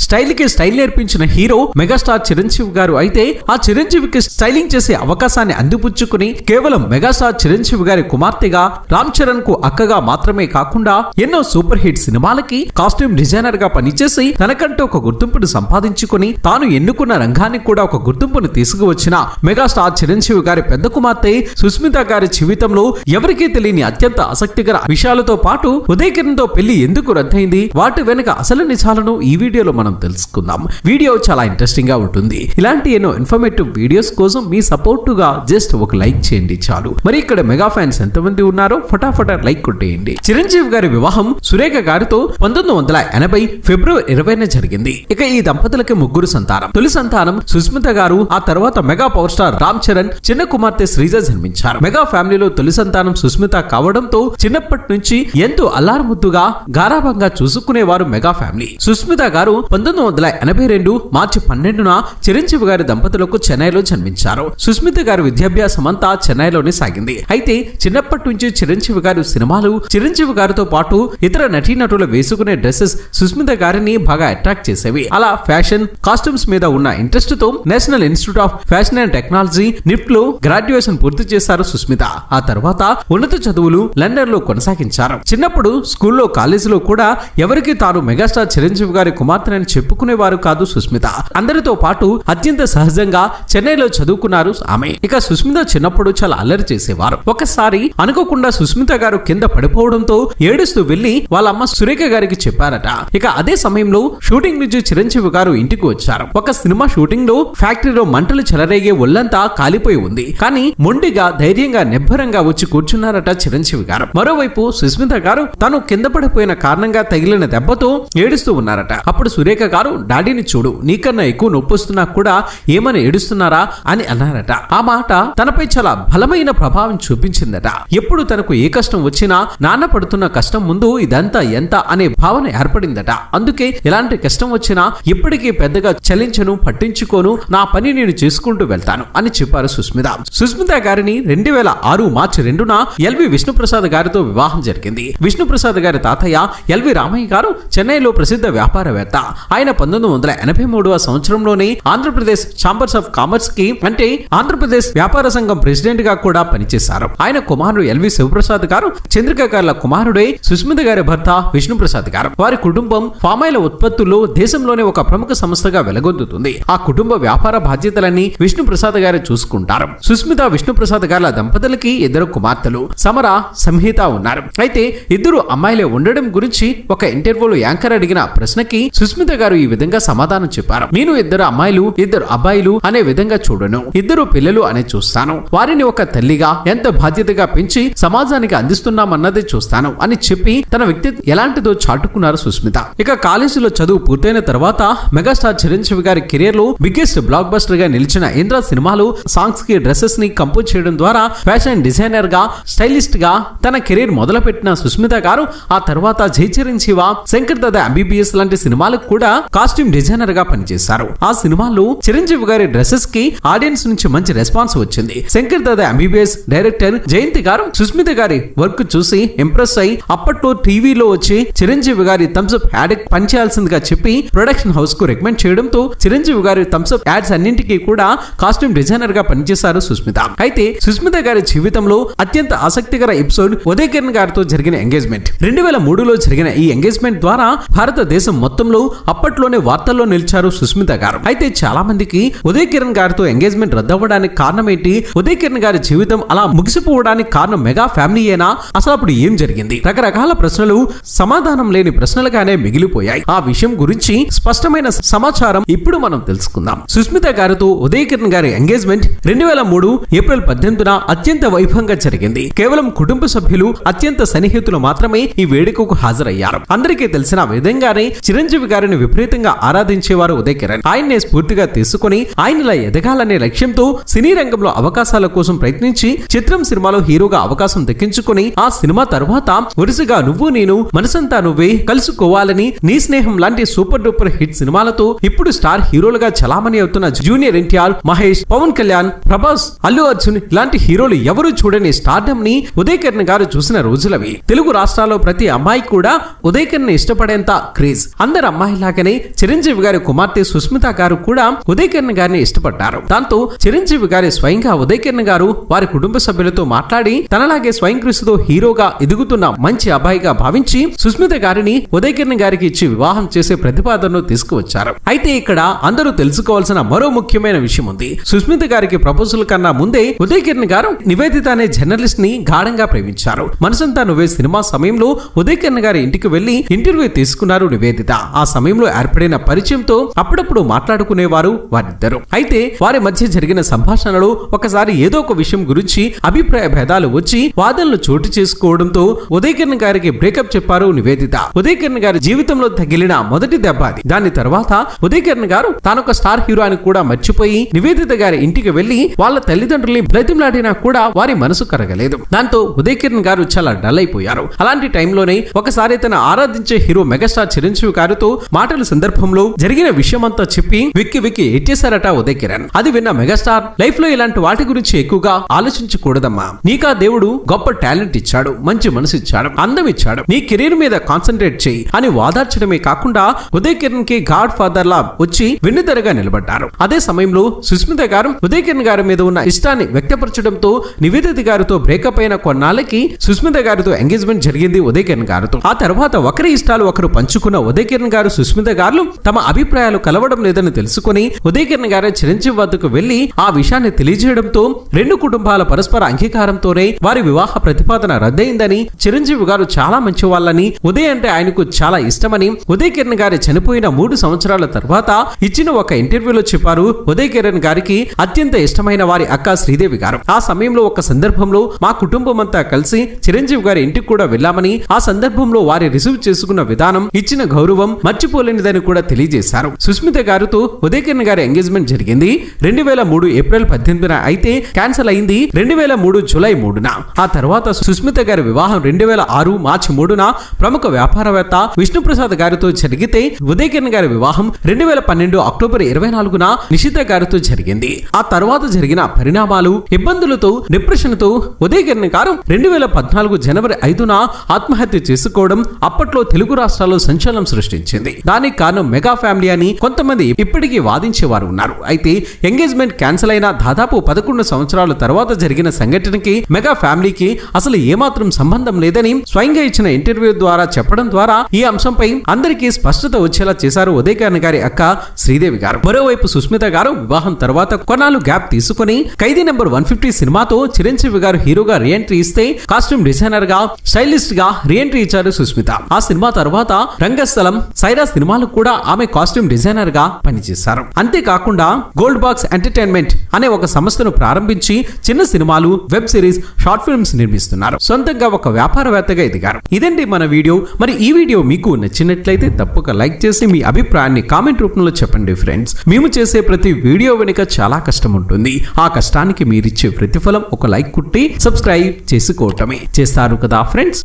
స్టైల్కి style నేర్పించిన hero megastar Chiranjeevi garu అయితే ఆ చిరంజీవికి స్టైలింగ్ చేసే అవకాశాన్ని అందిపుచ్చుకుని కేవలం మెగాస్టార్ చిరంజీవి గారి కుమార్తెగా రామ్ చరణ్కు అక్కగా మాత్రమే కాకుండా ఎన్నో సూపర్ హిట్ సినిమాలకి కాస్ట్యూమ్ డిజైనర్గా పనిచేసి తనకంటూ ఒక గుర్తింపును సంపాదించుకుని తాను ఎన్నుకున్న రంగానికి కూడా ఒక గుర్తింపును తీసుకువచ్చిన మెగాస్టార్ చిరంజీవి గారి పెద్ద కుమార్తె సుస్మిత గారి జీవితంలో ఎవరికీ తెలియని అత్యంత ఆసక్తికర విషయాలతో పాటు ఉదయకిరణ్తో పెళ్ళి ఎందుకు రద్దయింది? వాటి వెనుక అసలు నిజాలను ఈ వీడియోలో మనం తెలుసుకుందాం. వీడియో చాలా ఇంట్రెస్టింగ్గా ఉంటుంది. ఇలాంటి ఎన్నో ఇన్ఫర్మేటివ్ వీడియోస్ కోసం మీ సపోర్ట్గా జస్ట్ ఒక లైక్ చేయండి చాలు. మరి ఇక్కడ మెగా ఫ్యాన్స్ ఎంతమంది ఉన్నారో ఫటాఫట లైక్ కొట్టేయండి. చిరంజీవి గారి వివాహం సురేఖ గారితో పంతొమ్మిది వందల ఎనభై ఫిబ్రవరి ఇరవైన జరిగింది. ఇక ఈ దంపతులకి ముగ్గురు సంతానం. తొలి సంతానం సుస్మిత గారు ఆ తర్వాత mega power star Ram Charan చిన్న కుమార్తె శ్రీజ జన్మించారు. మెగా ఫ్యామిలీలో తొలి సంతానం సుస్మిత కావడంతో చిన్నప్పటి నుంచి ఎంతో అల్లారుముద్దుగా గారాభంగా చూసుకునేవారు మెగా ఫ్యామిలీ సుస్మిత గారు పంతొమ్మిది వందల ఎనభై రెండు మార్చి పన్నెండున చిరంజీవి గారి దంపతులకు చెన్నైలో జన్మించారు. సుస్మిత గారి విద్యాభ్యాసం అంతా చెన్నైలోనే సాగింది. అయితే చిన్నప్పటి నుంచి చిరంజీవి గారు సినిమాలు చిరంజీవి గారితో పాటు ఇతర నటీనటులు వేసుకునే డ్రెస్సెస్ సుస్మిత గారిని బాగా అట్రాక్ట్ చేసేవి. అలా ఫ్యాషన్ కాస్ట్యూమ్స్ మీద ఉన్న ఇంట్రెస్ట్తో National Institute of Fashion and Technology నిఫ్ట్లో graduation పూర్తి చేశారు సుస్మిత. ఆ తర్వాత ఉన్నత చదువులు లండన్లో కొనసాగించారు. చిన్నప్పుడు స్కూల్లో కాలేజీలో కూడా ఎవరికి తాను మెగాస్టార్ చిరంజీవి గారి కుమార్తెనని చెప్పుకునేవారు కాదు సుస్మిత. అందరితో పాటు అత్యంత సహజంగా చెన్నైలో చదువుకున్నారు ఆమె. ఇక సుస్మిత చిన్నప్పుడు చాలా అల్లరి చేసేవారు. ఒకసారి అనుకోకుండా సుస్మిత గారు కింద పడిపోవడంతో ఏడుస్తూ వెళ్ళి వాళ్ళ అమ్మ సురేఖ గారికి చెప్పారట. ఇక అదే సమయంలో షూటింగ్ నుంచి చిరంజీవి గారు ఇంటికి వచ్చారు. ఒక సినిమా షూటింగ్లో ఫ్యాక్టరీలో మంటలు చెలరేగే ఒళ్ళంతా కాలిపోయి ఉంది. కానీ మొండిగా ధైర్యంగా నిబ్బరంగా వచ్చి కూర్చున్నారట చిరంజీవి గారు. మరోవైపు సుస్మిత గారు తను కింద పడిపోయిన కారణంగా తగిలిన దెబ్బతో ఏడుస్తూ ఉన్నారట. అప్పుడు సురేఖ గారు డాడీని చూడు నీకన్నా ఎక్కువ నొప్పొస్తున్నా కూడా ఏమని ఏడుస్తున్నారా? అని అన్నారట. ఆ మాట తనపై చాలా బలమైన ప్రభావం చూపించిందట. ఎప్పుడు తనకు ఏ కష్టం వచ్చినా నాన్న పడుతున్న కష్టం ముందు ఇదంతా ఎంత? అనే భావన ఏర్పడిందట. అందుకే ఎలాంటి కష్టం వచ్చినా ఇప్పటికీ పెద్దగా చలించను పట్టించుకోను నా పని నేను చేసుకుంటూ వెళ్తాను అని చెప్పారు సుస్మిత. సుస్మిత గారిని రెండు వేల ఆరు మార్చి రెండున ఎల్వి విష్ణుప్రసాద్ గారితో వివాహం జరిగింది. విష్ణుప్రసాద్ గారి తాతయ్య ఎల్వి రామయ్య గారు చెన్నైలో ప్రసిద్ధ వ్యాపారవేత్త. ఆయన పంతొమ్మిది వందల ఎనభై మూడవ సంవత్సరంలోనే ఆంధ్రప్రదేశ్ ఛాంబర్స్ ఆఫ్ కామర్స్కి అంటే ఆంధ్రప్రదేశ్ వ్యాపార సంఘం ప్రెసిడెంట్గా కూడా పనిచేశారు. ఆయన కుమారుడు ఎల్వి శివప్రసాద్ గారు చంద్రిక గారి కుమారుడే సుస్మిత గారి భర్త విష్ణుప్రసాద్ గారు. వారి కుటుంబం ఫామాయిల ఉత్పత్తుల్లో దేశంలోనే ఒక ప్రముఖ సంస్థగా వెలగొందుతుంది. ఆ కుటుంబ వ్యాపార బాధ్యతలన్నీ విష్ణుప్రసాద్ గారు చూసుకుంటారు. సుస్మిత విష్ణుప్రసాద్ గారి దంపతులకి ఇద్దరు కుమార్తెలు సమర సంహిత ఉన్నారు. అయితే ఇద్దరు అమ్మాయిలే ఉండడం గురించి ఒక ఇంటర్వ్యూలో యాంకర్ అడిగిన ప్రశ్నకి సుస్మిత గారు ఈ విధంగా సమాధానం చెప్పారు. నేను ఇద్దరు అమ్మాయిలు ఇద్దరు అబ్బాయిలు అనే విధంగా చూడను. ఇద్దరు పిల్లలు అనే చూస్తాను. వారిని ఒక తల్లిగా ఎంత బాధ్యతగా పెంచి సమాజానికి అందిస్తున్నామన్నది చూస్తాను అని చెప్పి తన వ్యక్తి ఎలాంటిదో చాటుకున్నారు సుస్మిత. ఇక కాలేజీలో చదువు పూర్తయిన తర్వాత మెగాస్టార్ చిరంజీవి గారి కెరీర్లో బిగ్గెస్ట్ బ్లాక్ బస్టర్గా నిలిచిన ఇంద్ర సినిమాలు సాంగ్స్కి డ్రెస్సెస్ని కంపోజ్ చేయడం ద్వారా ఫ్యాషన్ డిజైనర్గా స్టైలిస్ట్గా తన కెరీర్ మొదలుపెట్టిన సుస్మిత గారు ఆ తర్వాత జై చిరంజీవ శంకర్ దాదా ఎంబీబీఎస్ లాంటి సినిమాలకు కూడా కూడా కాస్ట్యూమ్ డిజైనర్గా పనిచేశారు. ఆ సినిమాలో చిరంజీవి గారి డ్రెస్సెస్కి ఆడియన్స్ నుంచి మంచి రెస్పాన్స్ వచ్చింది. శంకర్ దాదా ఎంబీబీఎస్ డైరెక్టర్ జయంతి గారు సుస్మిత గారి వర్క్ చూసి ఇంప్రెస్ అయి అప్పట్లో టీవీలో వచ్చి చిరంజీవి గారి థమ్స్అప్ యాడ్ పనిచేయాల్సిందిగా చెప్పి ప్రొడక్షన్ హౌస్కు రికమెండ్ చేయడంతో చిరంజీవి గారి థమ్స్అప్ యాడ్స్ అన్నింటికీ కూడా కాస్ట్యూమ్ డిజైనర్గా పనిచేశారు సుస్మిత. అయితే సుస్మిత గారి జీవితంలో అత్యంత ఆసక్తికర ఎపిసోడ్ ఉదయ్ కిరణ్ గారితో జరిగిన ఎంగేజ్మెంట్ రెండు వేల మూడులో జరిగిన ఈ ఎంగేజ్మెంట్ ద్వారా భారతదేశం మొత్తంలో అప్పట్లోనే వార్తల్లో నిలిచారు సుస్మిత గారు. అయితే చాలా మందికి ఉదయ్ కిరణ్ గారితో ఎంగేజ్మెంట్ రద్దవడానికి కారణం ఏంటి? ఉదయ్ కిరణ్ గారి జీవితం అలా ముగిసిపోవడానికి కారణం మెగా ఫ్యామిలీయేనా అసలు అప్పుడు ఏం జరిగింది? రకరకాల ప్రశ్నలు సమాధానం లేని ప్రశ్నలుగానే మిగిలిపోయాయి. ఆ విషయం గురించి స్పష్టమైన సమాచారం ఇప్పుడు మనం తెలుసుకుందాం. సుస్మిత గారితో ఉదయ్ కిరణ్ గారి ఎంగేజ్మెంట్ రెండు వేల మూడు ఏప్రిల్ పద్దెనిమిదిన అత్యంత వైభవంగా జరిగింది. కేవలం కుటుంబ సభ్యులు అత్యంత సన్నిహితులు మాత్రమే ఈ వేడుకకు హాజరయ్యారు. అందరికీ తెలిసిన విధంగానే చిరంజీవి గారిని విపరీతంగా ఆరాధించేవారు ఉదయ్ కిరణ్. ఆయన్నే స్ఫూర్తిగా తీసుకుని ఆయనలా ఎదగాలనే లక్ష్యంతో సినీ రంగంలో అవకాశాల కోసం ప్రయత్నించి చిత్రం సినిమాలో హీరోగా అవకాశం దక్కించుకుని ఆ సినిమా తర్వాత వరుసగా నువ్వు నేను మనసంతా నువ్వే కలుసుకోవాలని నీ స్నేహం లాంటి సూపర్ డూపర్ హిట్ సినిమాలతో ఇప్పుడు స్టార్ హీరోలుగా చలామణి అవుతున్న జూనియర్ ఎన్టీఆర్ మహేష్ పవన్ కళ్యాణ్ ప్రభాస్ అల్లు అర్జున్ ఇలాంటి హీరోలు ఎవరు చూడని స్టార్డమ్ని ఉదయ్ కిరణ్ గారు చూసిన రోజులవి. తెలుగు రాష్ట్రాల్లో ప్రతి అమ్మాయి కూడా ఉదయ్ కిరణ్ ఇష్టపడేంత క్రేజ్. అందరు అమ్మాయిలా లాగానే చిరంజీవి గారి కుమార్తె సుస్మిత గారు కూడా ఉదయ్ కిరణ్ గారిని ఇష్టపడ్డారు. దాంతో చిరంజీవి గారి స్వయంగా ఉదయ్ కిరణ్ గారు వారి కుటుంబ సభ్యులతో మాట్లాడి తనలాగే స్వయం కృషితో హీరోగా ఎదుగుతున్న మంచి అబ్బాయిగా భావించి సుస్మిత గారిని ఉదయ్ కిరణ్ గారికి ఇచ్చి వివాహం చేసే ప్రతిపాదనను తీసుకువచ్చారు. అయితే ఇక్కడ అందరూ తెలుసుకోవాల్సిన మరో ముఖ్యమైన విషయం ఉంది. సుస్మిత గారికి ప్రపోజల్ కన్నా ముందే ఉదయ్ కిరణ్ గారు నివేదిత అనే జర్నలిస్ట్ని గాఢంగా ప్రేమించారు. మనసంతా నువ్వే సినిమా సమయంలో ఉదయ్ కిరణ్ గారి ఇంటికి వెళ్ళి ఇంటర్వ్యూ తీసుకున్నారు నివేదిత. ఆ సమయంలో ఏర్పడిన పరిచయంతో అప్పుడప్పుడు మాట్లాడుకునేవారు వారిద్దరు. అయితే వారి మధ్య జరిగిన సంభాషణలో ఒకసారి ఏదో ఒక విషయం గురించి అభిప్రాయ భేదాలు వచ్చి వాదనలు చోటు చేసుకోవడంతో ఉదయకిరణ్ గారికి బ్రేకప్ చెప్పారు నివేదిత. ఉదయకిరణ్ గారి జీవితంలో తగిలిన మొదటి దెబ్బ అది. దాని తర్వాత ఉదయకిరణ్ గారు గారు తానొక స్టార్ హీరో అని కూడా మర్చిపోయి నివేదిత గారి ఇంటికి వెళ్ళి వాళ్ళ తల్లిదండ్రుల్ని బ్రతిమలాడినా కూడా వారి మనసు కరగలేదు. దాంతో ఉదయకిరణ్ గారు చాలా డల్ అయిపోయారు. అలాంటి టైంలోనే ఒకసారి తన ఆరాధించే హీరో మెగాస్టార్ చిరంజీవి గారితో మాటల సందర్భంలో జరిగిన విషయమంతా చెప్పి విక్కి విక్కి ఎట్టేశారట ఉదయ్ కిరణ్. అది విన్న మెగాస్టార్ లైఫ్లో ఇలాంటి వాటి గురించి ఎక్కువగా ఆలోచించకూడదమ్మా. నీకా దేవుడు గొప్ప టాలెంట్ ఇచ్చాడు మంచి మనసు ఇచ్చాడు అందం ఇచ్చాడు. నీ కెరీర్ మీద కాన్సన్ట్రేట్ చేయి అని వాదార్చడమే కాకుండా ఉదయ్ కిరణ్కి గాడ్ ఫాదర్ లా వచ్చి వెన్నుదరగా నిలబడ్డారు. అదే సమయంలో సుస్మిత గారు ఉదయ్ కిరణ్ గారి మీద ఉన్న ఇష్టాన్ని వ్యక్తపరచడంతో నివేదిత గారితో బ్రేకప్ అయిన కొన్నాళ్ళకి సుస్మిత గారితో ఎంగేజ్మెంట్ జరిగింది ఉదయ్ కిరణ్ గారితో. ఆ తర్వాత ఒకరి ఇష్టాలు ఒకరు పంచుకున్న ఉదయ్ కిరణ్ గారు సుస్మిత గారు తమ అభిప్రాయాలు కలవడం లేదని తెలుసుకుని ఉదయకిరణ్ గారే చిరంజీవి వద్దకు వెళ్ళి ఆ విషయాన్ని తెలియజేయడంతో రెండు కుటుంబాల పరస్పర అంగీకారంతోనే వారి వివాహ ప్రతిపాదన రద్దయిందని చిరంజీవి గారు చాలా మంచి వాళ్ళని ఉదయ్ అంటే ఆయనకు చాలా ఇష్టమని ఉదయ్ కిరణ్ గారి చనిపోయిన మూడు సంవత్సరాల తర్వాత ఇచ్చిన ఒక ఇంటర్వ్యూలో చెప్పారు. ఉదయ్ కిరణ్ గారికి అత్యంత ఇష్టమైన వారి అక్క శ్రీదేవి గారు. ఆ సమయంలో ఒక సందర్భంలో మా కుటుంబం అంతా కలిసి చిరంజీవి గారి ఇంటికి కూడా వెళ్ళామని ఆ సందర్భంలో వారి రిసీవ్ చేసుకున్న విధానం ఇచ్చిన గౌరవం మర్చిపోలే మర్చిపోలేనిదని కూడా తెలియజేశారు. సుస్మిత గారితో ఉదయకిరణ్ గారి ఎంగేజ్మెంట్ జరిగింది. రెండు వేల మూడు ఏప్రిల్ పద్దెనిమిదిన అయితే క్యాన్సిల్ అయింది రెండు వేల మూడు జూలై మూడున. ఆ తర్వాత సుస్మిత గారి వివాహం రెండు వేల ఆరు మార్చి మూడున ప్రముఖ వ్యాపారవేత్త విష్ణుప్రసాద్ గారితో జరిగితే ఉదయకిరణ్ గారి వివాహం రెండు వేల పన్నెండు అక్టోబర్ ఇరవై నాలుగున నిషిత గారితో జరిగింది. ఆ తర్వాత జరిగిన పరిణామాలు ఇబ్బందులతో డిప్రెషన్తో గారు రెండు వేల పద్నాలుగు జనవరి ఐదున ఆత్మహత్య చేసుకోవడం అప్పట్లో తెలుగు రాష్ట్రాల్లో సంచలనం సృష్టించింది. దాని దానికి కారణం మెగా ఫ్యామిలీ అని కొంతమంది ఇప్పటికీ వాదించేవారు ఉన్నారు. అయితే ఎంగేజ్మెంట్ క్యాన్సిల్ అయిన దాదాపు పదకొండు సంవత్సరాల తర్వాత జరిగిన సంఘటనకి మెగా ఫ్యామిలీకి అసలు ఏమాత్రం సంబంధం లేదని స్వయంగా ఇచ్చిన ఇంటర్వ్యూ ద్వారా చెప్పడం ద్వారా ఈ అంశంపై అందరికీ స్పష్టత వచ్చేలా చేశారు ఉదయ్ గారి అక్క శ్రీదేవి గారు. మరోవైపు సుస్మిత గారు వివాహం తర్వాత కొన్నాళ్ళు గ్యాప్ తీసుకుని ఖైదీ నెంబర్ వన్ ఫిఫ్టీ సినిమాతో చిరంజీవి గారు హీరోగా రీఎంట్రీ ఇస్తే కాస్ట్యూమ్ డిజైనర్గా స్టైలిస్ట్గా రీఎంట్రీ ఇచ్చారు సుస్మిత. ఆ సినిమా తర్వాత రంగస్థలం సైరా సినిమాలకు కూడా ఆమె కాస్ట్యూమ్ డిజైనర్గా పనిచేశారు. అంతేకాకుండా గోల్డ్ బాక్స్ ఎంటర్టైన్మెంట్ అనే ఒక సంస్థను ప్రారంభించి చిన్న సినిమాలు వెబ్ సిరీస్ షార్ట్ ఫిల్మ్స్ నిర్మిస్తున్నారు. సొంతంగా ఒక వ్యాపారవేత్తగా ఎదిగారు. ఇదండి మన వీడియో. మరి ఈ వీడియో మీకు నచ్చినట్లయితే తప్పక లైక్ చేసి మీ అభిప్రాయాన్ని కామెంట్ రూపంలో చెప్పండి ఫ్రెండ్స్. మేము చేసే ప్రతి వీడియో వెనుక చాలా కష్టం ఉంటుంది. ఆ కష్టానికి మీరిచ్చే ప్రతిఫలం ఒక లైక్ కుట్టి సబ్స్క్రైబ్ చేసుకోవటమే. చేస్తారు కదా ఫ్రెండ్స్?